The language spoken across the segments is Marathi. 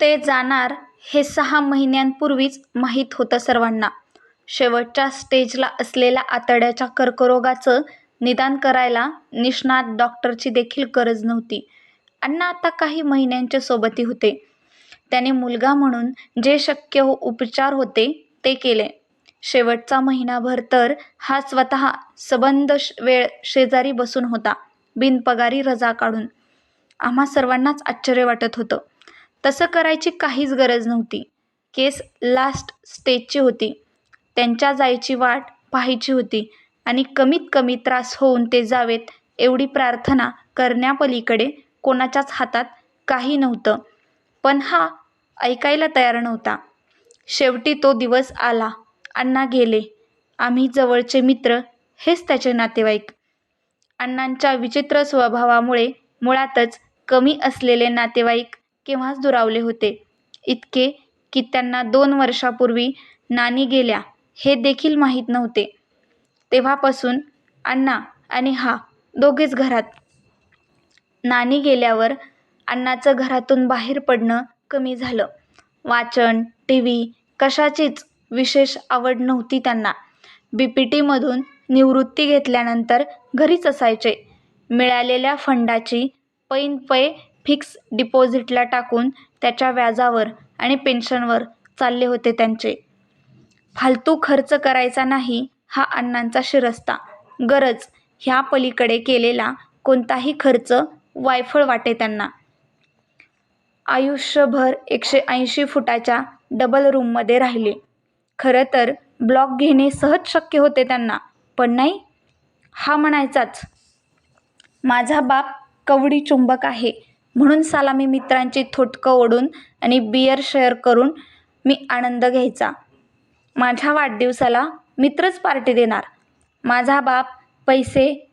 ते जाणार हे सहा महिन्यांपूर्वीच माहीत होतं सर्वांना. शेवटच्या स्टेजला असलेल्या आतड्याच्या कर्करोगाचं निदान करायला निष्णात डॉक्टरची देखील गरज नव्हती. अण्णा आता काही महिन्यांचे सोबती होते. त्याने मुलगा म्हणून जे शक्य हो उपचार होते ते केले. शेवटचा महिनाभर तर हा स्वतः सबंध वेळ शेजारी बसून होता, बिनपगारी रजा काढून. आम्हा सर्वांनाच आश्चर्य वाटत होतं. तसं करायची काहीच गरज नव्हती. केस लास्ट स्टेजची होती. त्यांच्या जायची वाट पाहायची होती आणि कमीत कमी त्रास होऊन ते जावेत एवढी प्रार्थना करण्यापलीकडे कोणाच्याच हातात काही नव्हतं. पण हा ऐकायला तयार नव्हता. शेवटी तो दिवस आला. अण्णा गेले. आम्ही जवळचे मित्र हेच त्याचे नातेवाईक. अण्णांच्या विचित्र स्वभावामुळे मुळातच कमी असलेले नातेवाईक केव्हाच दुरावले होते. इतके की त्यांना दोन वर्षापूर्वी नानी गेल्या हे देखील माहीत नव्हते. तेव्हापासून अण्णा आणि हा दोघेच घरात. नानी गेल्यावर अण्णाचं घरातून बाहेर पडणं कमी झालं. वाचन, टी व्ही कशाचीच विशेष आवड नव्हती त्यांना. बी पी टीमधून निवृत्ती घेतल्यानंतर घरीच असायचे. मिळालेल्या फंडाची पैन पै फिक्स डिपॉझिटला टाकून त्याच्या व्याजावर आणि पेन्शनवर चालले होते त्यांचे. फालतू खर्च करायचा नाही हा अण्णांचा शिरस्ता. गरज ह्या पलीकडे केलेला कोणताही खर्च वायफळ वाटे त्यांना. आयुष्यभर एकशे ऐंशी फुटाच्या डबल रूममध्ये राहिले. खरं तर ब्लॉक घेणे सहज शक्य होते त्यांना. पण नाही. हा म्हणायचाच, माझा बाप कवडी चुंबक आहे म्हणून सलामी मित्रांची थोटकं ओढून आणि बियर शेअर करून मी आनंद घ्यायचा. माझ्या वाढदिवसाला मित्रच पार्टी देणार. माझा बाप पैसे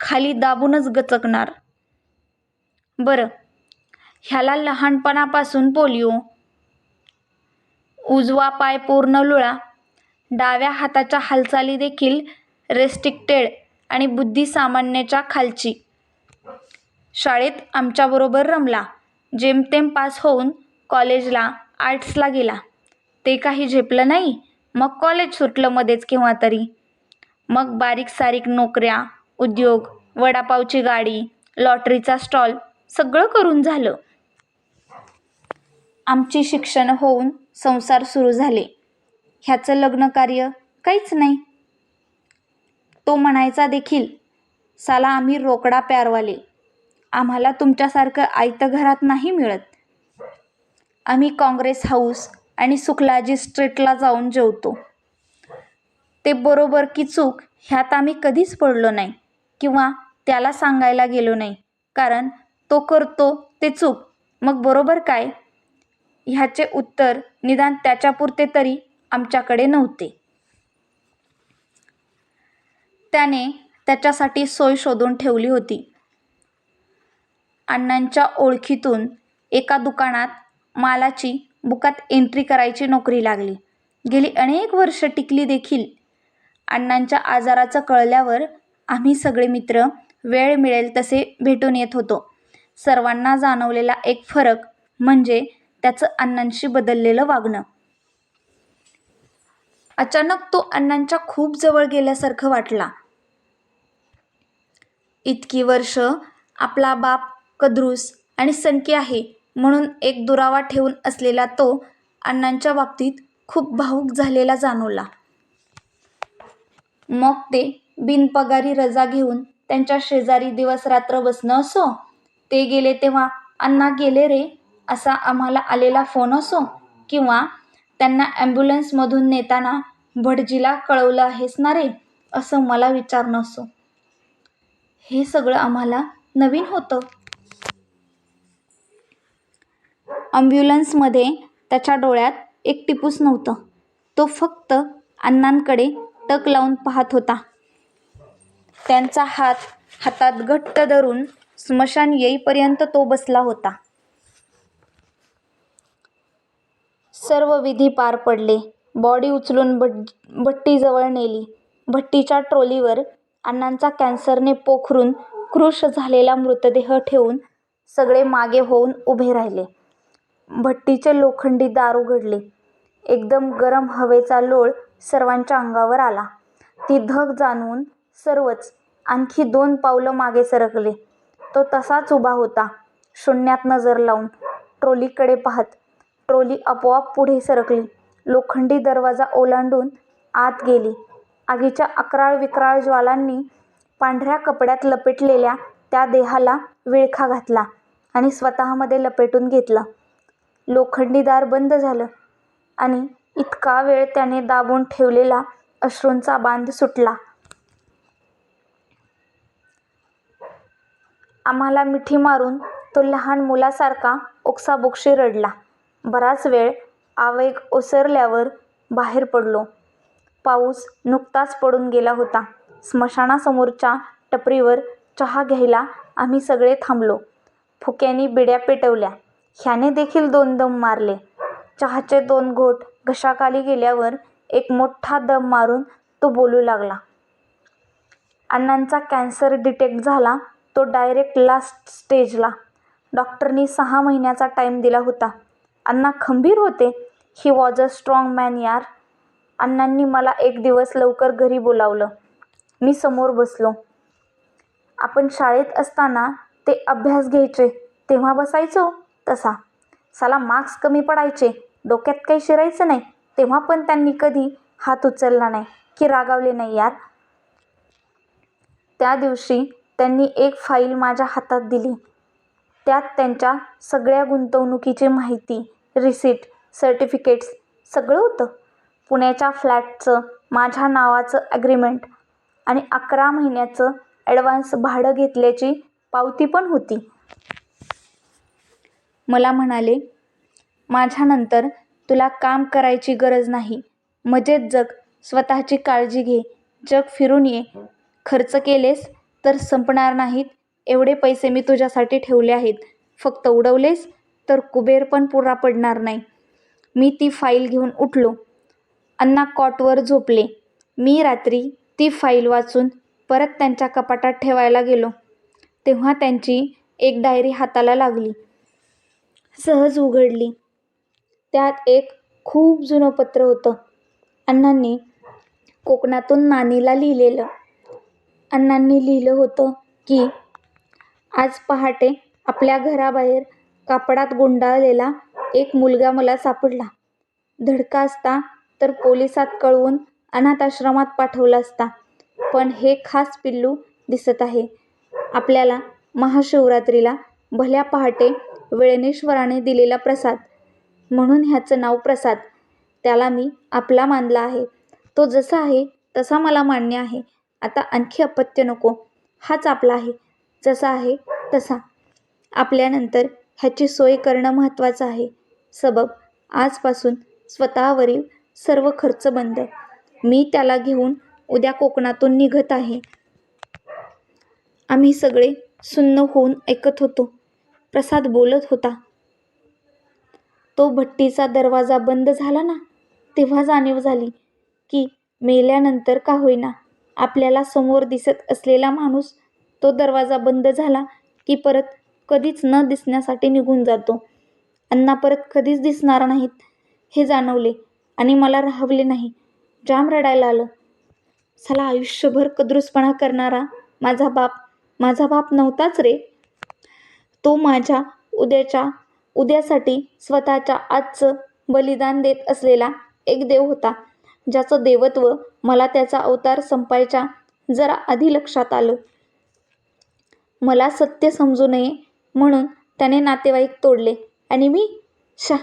खाली दाबूनच गचकणार. बरं, ह्याला लहानपणापासून पोलिओ. उजवा पाय पूर्ण लुळा. डाव्या हाताच्या हालचाली देखील रेस्ट्रिक्टेड आणि बुद्धी सामान्याच्या खालची. शाळेत आमच्याबरोबर रमला. जेमतेम पास होऊन कॉलेजला आर्ट्सला गेला. ते काही झेपलं नाही. मग कॉलेज सुटलं मध्येच केव्हा तरी मग बारीक-सारीक नोकऱ्या, उद्योग, वडापावची गाडी, लॉटरीचा स्टॉल सगळं करून झालं. आमची शिक्षण होऊन संसार सुरू झाले. ह्याचं लग्नकार्य काहीच नाही. तो म्हणायचा देखील, साला आम्ही रोकडा प्यारवाले. आम्हाला तुमच्यासारखं आयतं घरात नाही मिळत. आम्ही काँग्रेस हाऊस आणि सुखलाजी स्ट्रीटला जाऊन जेवतो. ते बरोबर की चूक ह्यात आम्ही कधीच पडलो नाही किंवा त्याला सांगायला गेलो नाही. कारण तो करतो ते चूक, मग बरोबर काय ह्याचे उत्तर निदान त्याच्यापुरते तरी आमच्याकडे नव्हते. त्याने त्याच्यासाठी सोय शोधून ठेवली होती. अण्णांच्या ओळखीतून एका दुकानात मालाची बुकात एंट्री करायची नोकरी लागली. गेली अनेक वर्षं टिकली देखील. अण्णांच्या आजाराचं कळल्यावर आम्ही सगळे मित्र वेळ मिळेल तसे भेटून येत होतो. सर्वांना जाणवलेला एक फरक म्हणजे त्याचं अण्णांशी बदललेलं वागणं. अचानक तो अण्णांच्या खूप जवळ गेल्यासारखं वाटला. इतकी वर्षं आपला बाप कद्रूस आणि सनकी आहे म्हणून एक दुरावा ठेवून असलेला तो अण्णांच्या बाबतीत खूप भावूक झालेला जाणवला. मग ते बिनपगारी रजा घेऊन त्यांच्या शेजारी दिवस-रात्र बसणं असो, ते गेले तेव्हा 'अण्णा गेले रे' असा आम्हाला आलेला फोन असो किंवा त्यांना ॲम्ब्युलन्समधून नेताना 'भटजीला कळवलं आहेस ना रे' असं मला विचारणं असो, हे सगळं आम्हाला नवीन होतं. अँम्ब्युलन्समध्ये त्याच्या डोळ्यात एक टिपूस नव्हतं. तो फक्त अण्णांकडे टक लावून पाहत होता. त्यांचा हात हातात घट्ट धरून स्मशान येईपर्यंत तो बसला होता. सर्व विधी पार पडले. बॉडी उचलून भट भट्टीजवळ नेली. भट्टीच्या ट्रॉलीवर अण्णांचा कॅन्सरने पोखरून कृश झालेला मृतदेह ठेवून सगळे मागे होऊन उभे राहिले. भट्टीचे लोखंडी दार उघडले. एकदम गरम हवेचा लोळ सर्वांच्या अंगावर आला. ती धग जाणवून सर्वच आणखी दोन पावलं मागे सरकले. तो तसाच उभा होता, शून्यात नजर लावून, ट्रॉलीकडे पाहत. ट्रॉली आपोआप पुढे सरकली. लोखंडी दरवाजा ओलांडून आत गेली. आगीच्या अक्राळविक्राळ ज्वालांनी पांढऱ्या कपड्यात लपेटलेल्या त्या देहाला विळखा घातला आणि स्वतःमध्ये लपेटून घेतलं. लोखंडी दार बंद झालं आणि इतका वेळ त्याने दाबून ठेवलेला अश्रूंचा बांध सुटला. आम्हाला मिठी मारून तो लहान मुलासारखा ओक्साबोक्षी रडला. बराच वेळ आवेग ओसरल्यावर बाहेर पडलो. पाऊस नुकताच पडून गेला होता. स्मशानासमोरच्या टपरीवर चहा घ्यायला आम्ही सगळे थांबलो. फुक्यानी बिड्या पेटवल्या. ह्याने देखील दोन दम मारले. चहाचे दोन घोट घशाखाली गेल्यावर एक मोठ्ठा दम मारून तो बोलू लागला. अण्णांचा कॅन्सर डिटेक्ट झाला तो डायरेक्ट लास्ट स्टेजला. डॉक्टरनी सहा महिन्याचा टाईम दिला होता. अण्णा खंबीर होते. He was a strong man यार. अण्णांनी मला एक दिवस लवकर घरी बोलावलं. मी समोर बसलो. आपण शाळेत असताना ते अभ्यास घ्यायचे तेव्हा बसायचो तसा. साला मार्क्स कमी पडायचे, डोक्यात काही शिरायचं नाही तेव्हा पण त्यांनी कधी हात उचलला नाही की रागावले नाही यार. त्या दिवशी त्यांनी एक फाईल माझ्या हातात दिली. त्यात त्यांच्या सगळ्या गुंतवणुकीची माहिती, रिसिट सर्टिफिकेट्स सगळं होतं. पुण्याच्या फ्लॅटचं माझ्या नावाचं ॲग्रीमेंट आणि अकरा महिन्याचं ॲडव्हान्स भाडं घेतल्याची पावती पण होती. मला म्हणाले, माझ्यानंतर तुला काम करायची गरज नाही. मजेत जग. स्वतःची काळजी घे. जग फिरून ये. खर्च केलेस तर संपणार नाहीत एवढे पैसे मी तुझ्यासाठी ठेवले आहेत. फक्त उडवलेस तर कुबेर पण पुरा पडणार नाही. मी ती फाईल घेऊन उठलो. अण्णा कॉटवर झोपले. मी रात्री ती फाईल वाचून परत त्यांच्या कपाटात ठेवायला गेलो तेव्हा त्यांची एक डायरी हाताला लागली. सहज उघडली. त्यात एक खूप जुनं पत्र होतं. अण्णांनी कोकणातून नानीला लिहिलेलं. अण्णांनी लिहिलं होतं की, आज पहाटे आपल्या घराबाहेर कापडात गुंडाळलेला एक मुलगा मला सापडला. धडका असता तर पोलिसात कळवून अनाथाश्रमात पाठवला असता. पण हे खास पिल्लू दिसत आहे. आपल्याला महाशिवरात्रीला भल्या पहाटे वेळणेश्वराने दिलेला प्रसाद. म्हणून ह्याचं नाव प्रसाद. त्याला मी आपला मानला आहे. तो जसा आहे तसा मला मान्य आहे. आता आणखी अपत्य नको. हाच आपला आहे. जसा आहे तसा. आपल्यानंतर ह्याची सोय करणं महत्त्वाचं आहे. सबब आजपासून स्वतःवरील सर्व खर्च बंद. मी त्याला घेऊन उद्या कोकणातून निघत आहे. आम्ही सगळे सुन्न होऊन ऐकत होतो. प्रसाद बोलत होता. तो भट्टीचा दरवाजा बंद झाला ना तेव्हा जाणीव झाली की मेल्यानंतर का होईना आपल्याला समोर दिसत असलेला माणूस तो दरवाजा बंद झाला की परत कधीच न दिसण्यासाठी निघून जातो. अण्णा परत कधीच दिसणार नाहीत हे जाणवले आणि मला राहवले नाही. जाम रडायला आलं. साला आयुष्यभर कद्रूसपणा करणारा माझा बाप माझा बाप नव्हताच रे. तो माझ्या उद्याच्या उद्यासाठी स्वतःच्या आजचं बलिदान देत असलेला एक देव होता. ज्याचं देवत्व मला त्याचा अवतार संपायच्या जरा आधी लक्षात आलं. मला सत्य समजू नये म्हणून त्याने नातेवाईक तोडले आणि मी शा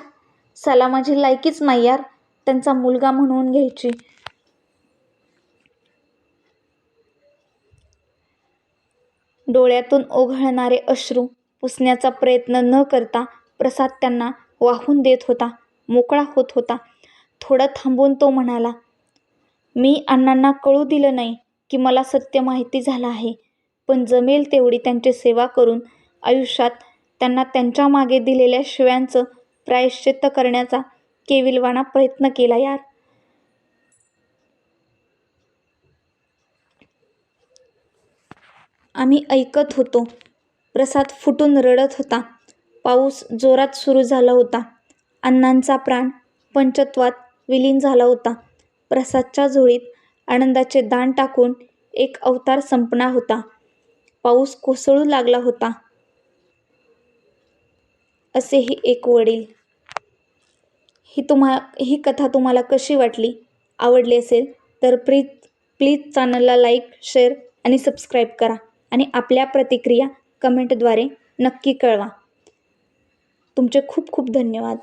साला माझी लायकीच नाही यार त्यांचा मुलगा म्हणून घ्यायची. डोळ्यातून ओघळणारे अश्रू पुसण्याचा प्रयत्न न करता प्रसाद त्यांना वाहून देत होता. मोकळा होत होता. थोडं थांबून तो म्हणाला, मी अण्णांना कळू दिलं नाही की मला सत्य माहिती झालं आहे. पण जमेल तेवढी त्यांची सेवा करून आयुष्यात त्यांना त्यांच्या मागे दिलेल्या शिव्यांचं प्रायश्चित्त करण्याचा केविलवाणा प्रयत्न केला यार. आम्ही ऐकत होतो. प्रसाद फुटून रडत होता. पाऊस जोरात सुरू झाला होता. अण्णांचा प्राण पंचत्वात विलीन झाला होता. प्रसादच्या झोळीत आनंदाचे दान टाकून एक अवतार संपणार होता. पाऊस कोसळू लागला होता. असेही एक वडील! ही तुम्हा ही कथा तुम्हाला कशी वाटली? आवडली असेल तर प्लीज प्लीज चॅनलला लाईक, शेअर आणि सबस्क्राईब करा आणि आपल्या प्रतिक्रिया कमेंटद्वारे नक्की कळवा. तुमचे खूप खूप धन्यवाद.